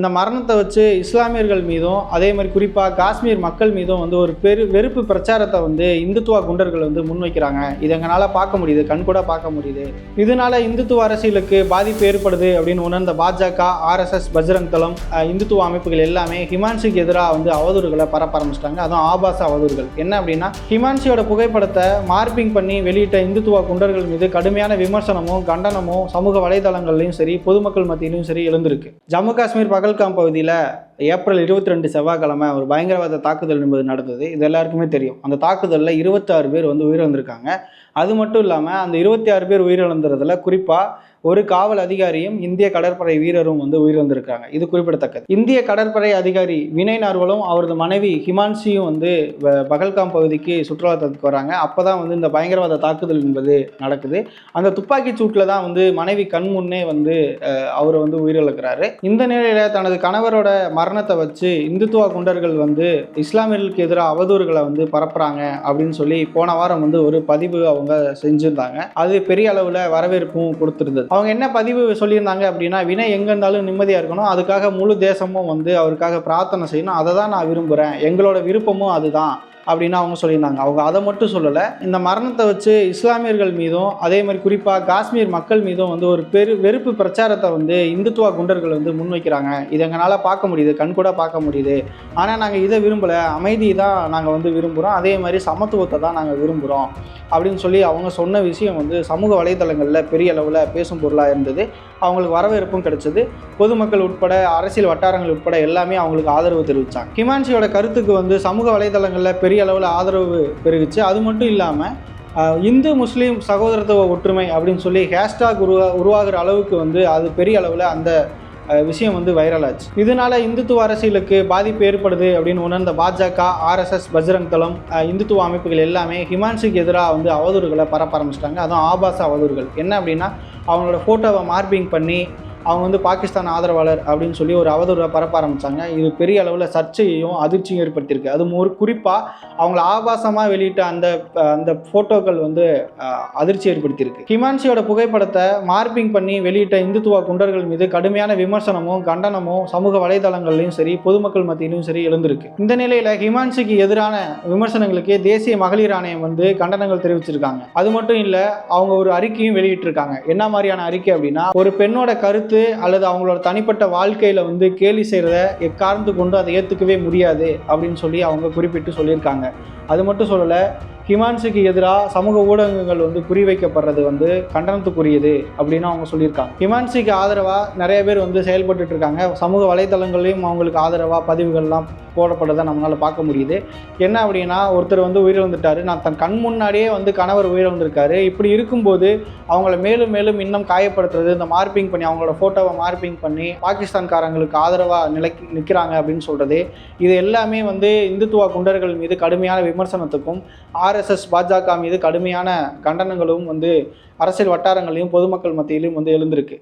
இந்த மரணத்தை வச்சு இஸ்லாமியர்கள் மீதும் அதே மாதிரி குறிப்பாக காஷ்மீர் மக்கள் மீதும் வந்து ஒரு பெரு வெறுப்பு பிரச்சாரத்தை வந்து இந்துத்துவ குண்டர்கள் வந்து முன்வைக்கிறாங்க. இது எங்களால் பார்க்க முடியுது கண்கூட பார்க்க முடியுது. இதனால இந்துத்துவ அரசியலுக்கு பாதிப்பு ஏற்படுது அப்படின்னு உணர்ந்த பாஜக ஆர்எஸ்எஸ் பஜ்ரங் தளம் இந்துத்துவ அமைப்புகள் எல்லாமே ஹிமான்ஷுக்கு எதிராக வந்து அவதூறுகளை பரப்ப ஆரம்பிச்சிட்டாங்க. அதுவும் ஆபாச அவதூறுகள். என்ன அப்படின்னா ஹிமான்ஷியோட புகைப்படத்தை மார்பிங் பண்ணி வெளியிட்ட இந்துத்துவ குண்டர்கள் மீது கடுமையான விமர்சனமும் கண்டனமும் சமூக வலைதளங்கள்லையும் சரி பொதுமக்கள் மத்தியிலும் சரி எழுந்திருக்கு. ஜம்மு காஷ்மீர் பகல்காம் பகுதியில் ஏப்ரல் இருபத்தி ரெண்டு செவ்வாய்க்கிழமை ஒரு பயங்கரவாத தாக்குதல் என்பது நடந்தது. இது எல்லாருக்குமே தெரியும். அந்த தாக்குதலில் இருபத்தாறு பேர் வந்து உயிரிழந்திருக்காங்க. அது மட்டும் இல்லாமல் அந்த இருபத்தி ஆறு பேர் உயிரிழந்ததுல குறிப்பாக ஒரு காவல் அதிகாரியும் இந்திய கடற்படை வீரரும் வந்து உயிரிழந்திருக்காங்க இது குறிப்பிடத்தக்கது. இந்திய கடற்படை அதிகாரி வினய் நார்வலும் அவரது மனைவி ஹிமான்சியும் வந்து வ- பகல்காம் பகுதிக்கு சுற்றுலாத்தலத்துக்கு வராங்க. அப்போ தான் வந்து இந்த பயங்கரவாத தாக்குதல் என்பது நடக்குது. அந்த துப்பாக்கி சூட்டில் தான் வந்து மனைவி கண் முன்னே வந்து அவர் வந்து உயிரிழக்கிறாரு. இந்த நிலையில தனது கணவரோட மரணத்தை வச்சு இந்துத்துவ குண்டர்கள் வந்து இஸ்லாமியர்களுக்கு எதிராக அவதூறுகளை வந்து பரப்புறாங்க அப்படின்னு சொல்லி போன வாரம் வந்து ஒரு பதிவு அவங்க செஞ்சிருந்தாங்க. அது பெரிய அளவில் வரவேற்பும் கொடுத்துருந்தது. அவங்க என்ன பதிவு சொல்லியிருந்தாங்க அப்படின்னா வினய் எங்கே இருந்தாலும் நிம்மதியாக இருக்கணும். அதுக்காக முழு தேசமும் வந்து அவருக்காக பிரார்த்தனை செய்யணும். அதை தான் நான் விரும்புகிறேன் எங்களோட விருப்பமும் அதுதான். அப்படின்னு அவங்க சொல்லியிருந்தாங்க. அவங்க அதை மட்டும் சொல்லலை. இந்த மரணத்தை வச்சு இஸ்லாமியர்கள் மீதும் அதே மாதிரி குறிப்பாக காஷ்மீர் மக்கள் மீதும் வந்து ஒரு பெரு வெறுப்பு பிரச்சாரத்தை வந்து இந்துத்துவ குண்டர்கள் வந்து முன்வைக்கிறாங்க. இது எங்களால் பார்க்க முடியுது கண்கூட பார்க்க முடியுது. ஆனால் நாங்கள் இதை விரும்பலை. அமைதி தான் நாங்கள் வந்து விரும்புகிறோம் அதே மாதிரி சமத்துவத்தை தான் நாங்கள் விரும்புகிறோம் அப்படின்னு சொல்லி அவங்க சொன்ன விஷயம் வந்து சமூக வலைதளங்களில் பெரிய அளவில் பேசும் பொருளாக இருந்தது. அவங்களுக்கு வரவேற்பும் கிடைச்சது. பொதுமக்கள் உட்பட அரசியல் வட்டாரங்கள் உட்பட எல்லாமே அவங்களுக்கு ஆதரவு தெரிவித்தாங்க ஹிமான்ஷியோட கருத்துக்கு வந்து சமூக வலைதளங்களில் பெரிய பெரிய அளவில் ஆதரவு பெருகுச்சு. அது மட்டும் இல்லாமல் இந்து முஸ்லீம் சகோதரத்துவ ஒற்றுமை அப்படின்னு சொல்லி ஹேஷ்டாக் உருவா உருவாகிற அளவுக்கு வந்து அது பெரிய அளவில் அந்த விஷயம் வந்து வைரல் ஆச்சு. இதனால இந்துத்துவ அரசியலுக்கு பாதிப்பு ஏற்படுது அப்படின்னு உணர்ந்த பாஜக ஆர்எஸ்எஸ் பஜ்ரங் தளம் இந்துத்துவ அமைப்புகள் எல்லாமே ஹிமான்ஷுக்கு எதிராக வந்து அவதூறுகளை பரப்ப ஆரம்பிச்சிட்டாங்க. அதுவும் ஆபாச அவதூறுகள். என்ன அப்படின்னா அவங்களோட ஃபோட்டோவை மார்பிங் பண்ணி அவங்க வந்து பாகிஸ்தான் ஆதரவாளர் அப்படின்னு சொல்லி ஒரு அவதூறை பரப்ப ஆரம்பித்தாங்க இது பெரிய அளவில் சர்ச்சையையும் அதிர்ச்சியும் ஏற்படுத்தியிருக்கு. அது ஒரு குறிப்பாக அவங்கள ஆபாசமாக வெளியிட்ட அந்த அந்த ஃபோட்டோக்கள் வந்து அதிர்ச்சி ஏற்படுத்தியிருக்கு. ஹிமான்ஷியோட புகைப்படத்தை மார்பிங் பண்ணி வெளியிட்ட இந்துத்துவ குண்டர்கள் மீது கடுமையான விமர்சனமும் கண்டனமும் சமூக வலைதளங்கள்லையும் சரி பொதுமக்கள் மத்தியிலும் சரி எழுந்திருக்கு. இந்த நிலையில் ஹிமான்ஷிக்கு எதிரான விமர்சனங்களுக்கு தேசிய மகளிர் ஆணையம் வந்து கண்டனங்கள் தெரிவிச்சிருக்காங்க. அது மட்டும் இல்லை அவங்க ஒரு அறிக்கையும் வெளியிட்டிருக்காங்க. என்ன மாதிரியான அறிக்கை அப்படின்னா ஒரு பெண்ணோட கருத்து அல்லது அவங்களோட தனிப்பட்ட வாழ்க்கையில் வந்து கேலி செய்கிறத எக்காரணத்து கொண்டு அதை ஏற்றுக்கவே முடியாது அப்படின்னு சொல்லி அவங்க குறிப்பிட்டு சொல்லியிருக்காங்க. அது மட்டும் சொல்லலை ஹிமான்ஷுக்கு எதிராக சமூக ஊடகங்கள் வந்து குறிவைக்கப்படுறது வந்து கண்டனத்துக்குரியது அப்படின்னு அவங்க சொல்லியிருக்காங்க. ஹிமான்ஷிக்கு ஆதரவாக நிறைய பேர் வந்து செயல்பட்டு இருக்காங்க சமூக வலைதளங்களையும் அவங்களுக்கு ஆதரவாக பதிவுகள்லாம் போடப்பட்டதை நம்மளால் பார்க்க முடியுது. என்ன அப்படின்னா ஒருத்தர் வந்து உயிரிழந்துட்டாரு. நான் தன் கண் முன்னாடியே வந்து கணவர் உயிரிழந்திருக்காரு. இப்படி இருக்கும்போது அவங்கள மேலும் மேலும் இன்னும் காயப்படுத்துறது இந்த மார்பிங் பண்ணி அவங்களோட ஃபோட்டோவை மார்பிங் பண்ணி பாகிஸ்தான்காரங்களுக்கு ஆதரவாக நிலைக்கு நிற்கிறாங்க அப்படின்னு சொல்கிறது இது எல்லாமே வந்து இந்துத்துவ குண்டர்கள் மீது கடுமையான விமர்சனத்துக்கும் ஆர்எஸ்எஸ் பாஜக மீது கடுமையான கண்டனங்களும் வந்து அரசியல் வட்டாரங்களையும் பொதுமக்கள் மத்தியிலும் வந்து எழுந்திருக்கு.